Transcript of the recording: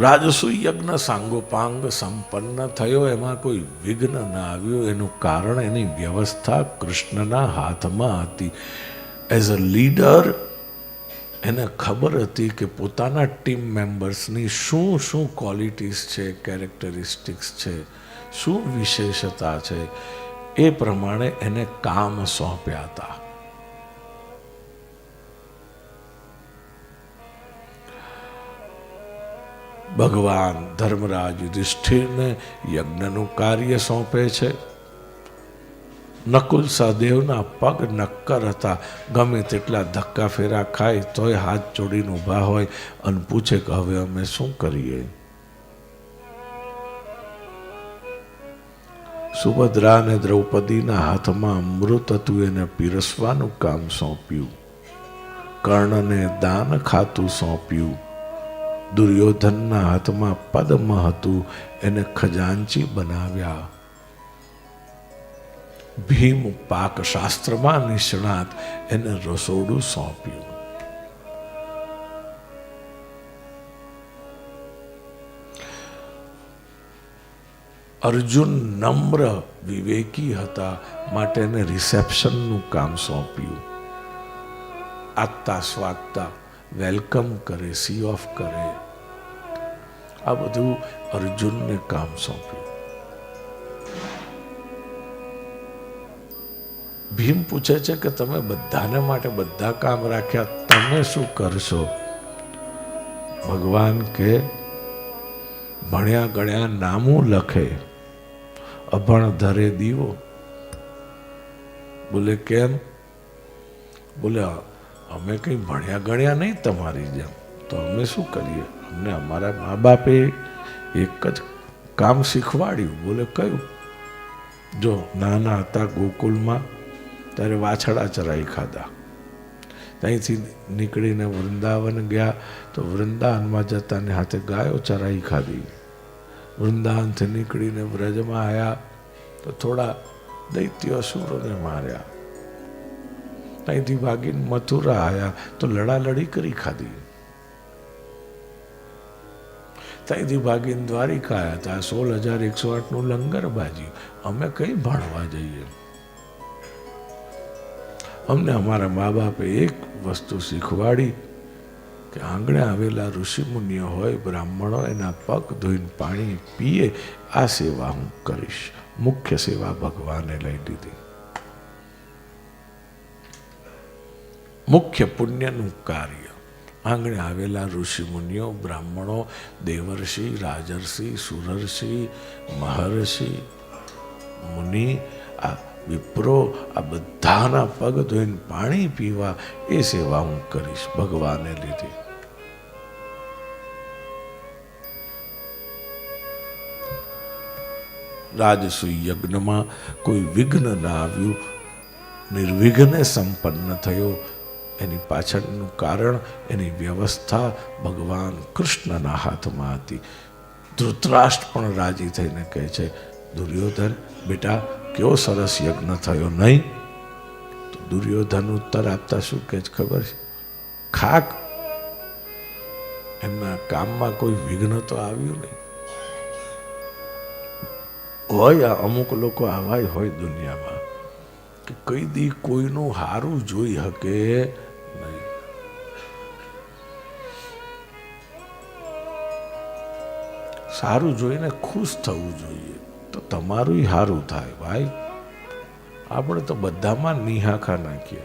રાજસુ યજ્ઞ સાંગોપાંગ સંપન્ન થયો. એમાં કોઈ વિઘ્ન ન આવ્યું. એનું કારણ એની વ્યવસ્થા કૃષ્ણના હાથમાં હતી. એઝ અ લીડર એને ખબર હતી કે પોતાના ટીમ મેમ્બર્સની શું શું ક્વોલિટીઝ છે કેરેક્ટરિસ્ટિક્સ છે, શું વિશેષતા છે. એ પ્રમાણે એને કામ સોંપ્યા હતા. ભગવાન ધર્મરાજ યુધિષ્ઠિરને યજ્ઞનું કાર્ય સોંપે છે. નકુલ સહદેવના પગ નક્કર હતા. ગમે તેટલા ધક્કા ફેરા ખાય તોય હાથ જોડીને ઊભા હોય અને પૂછે કે હવે અમે શું કરીએ? સુભદ્રા અને દ્રૌપદીના હાથમાં અમૃત હતું, એને પીરસવાનું કામ સોંપ્યું. કર્ણને દાન ખાતું સોંપ્યું. દુર્યોધનના હાથમાં પદ્મ હતું, એને ખજાનચી બનાવ્યા. ભીમ પાક શાસ્ત્રમાં નિષ્ણાત, એને રસોડું સોંપ્યું. અર્જુન નમ્ર વિવેકી હતા, માટે એને રિસેપ્શનનું કામ સોંપ્યું. આગતા સ્વાગતા વેલકમ કરે, સી ઓફ કરે. આ બધું અર્જુનને કામ સોંપ્યું. ભીમ પૂછે છે કે તમે બધાને માટે બધા કામ રાખ્યા, તમે શું કરશો? ભગવાન કે, ભણ્યા ગણ્યા નામું લખે, અભણ ધરે દીવો. બોલે, કેમ? બોલે અમે કંઈ ભણ્યા ગણ્યા નહીં તમારી જેમ. તો અમે શું કરીએ? અમને અમારા મા બાપે એક જ કામ શીખવાડ્યું. બોલે, કયું? જો નાના હતા ગોકુલમાં, ત્યારે વાછડા ચરાઈ ખાધા. ત્યાંથી નીકળીને વૃંદાવન ગયા, તો વૃંદાવનમાં જતાને હાથે ગાયો ચરાઈ ખાધી. વૃંદાવનથી નીકળીને વ્રજમાં આવ્યા તો થોડા દૈત્ય અસુરોને માર્યા. ત્યાંથી ભાગીને મથુરા આવ્યા તો લડાલડી કરી ખાધી. ત્યાંથી ભાગીને દ્વારિકા આવ્યા હતા સોળ હજાર એકસો આઠનું લંગર બાજી. અમે કઈ ભણવા જઈએ? અમને અમારા મા બાપે એક વસ્તુ શીખવાડી કે આંગણે આવેલા ઋષિમુનિઓ હોય, બ્રાહ્મણો એના પગ ધોઈને પાણી પીએ, આ સેવા હું કરીશ. મુખ્ય સેવા ભગવાને લઈ લીધી. મુખ્ય પુણ્યનું કાર્ય. આંગણે આવેલા ઋષિમુનિઓ, બ્રાહ્મણો, દેવર્ષિ, રાજર્ષિ, સુરર્ષિ, મહર્ષિ, મુનિ, આ વિપ્રો, આ બધાના પગ ધોઈને પાણી પીવા એ સેવા હું કરીશ ભગવાને લીધી. રાજસુઈ યજ્ઞમાં કોઈ વિઘ્ન ના આવ્યું, નિર્વિઘ્ને સંપન્ન થયો એની પાછળનું કારણ, એની વ્યવસ્થા ભગવાન કૃષ્ણના હાથમાં હતી ધૃતરાષ્ટ્ર પણ રાજી થઈને કહે છે, દુર્યોધન, બેટા કેવો સરસ યજ્ઞ થયો નહીં? તો દુર્યોધન ઉત્તર આપતા શું કહે છે ખબર છે? ખાક. એમના કામમાં કોઈ વિઘ્ન તો આવ્યું નહીં. હોય અમુક લોકો આવાય હોય દુનિયામાં, કે કઈ દી કોઈનું હારું જોઈ શકે સારું જોઈને ખુશ થવું જોઈએ. તો તમારું સારું થાય, ભાઈ. આપણે તો બધામાં નિહાખા નાખીએ.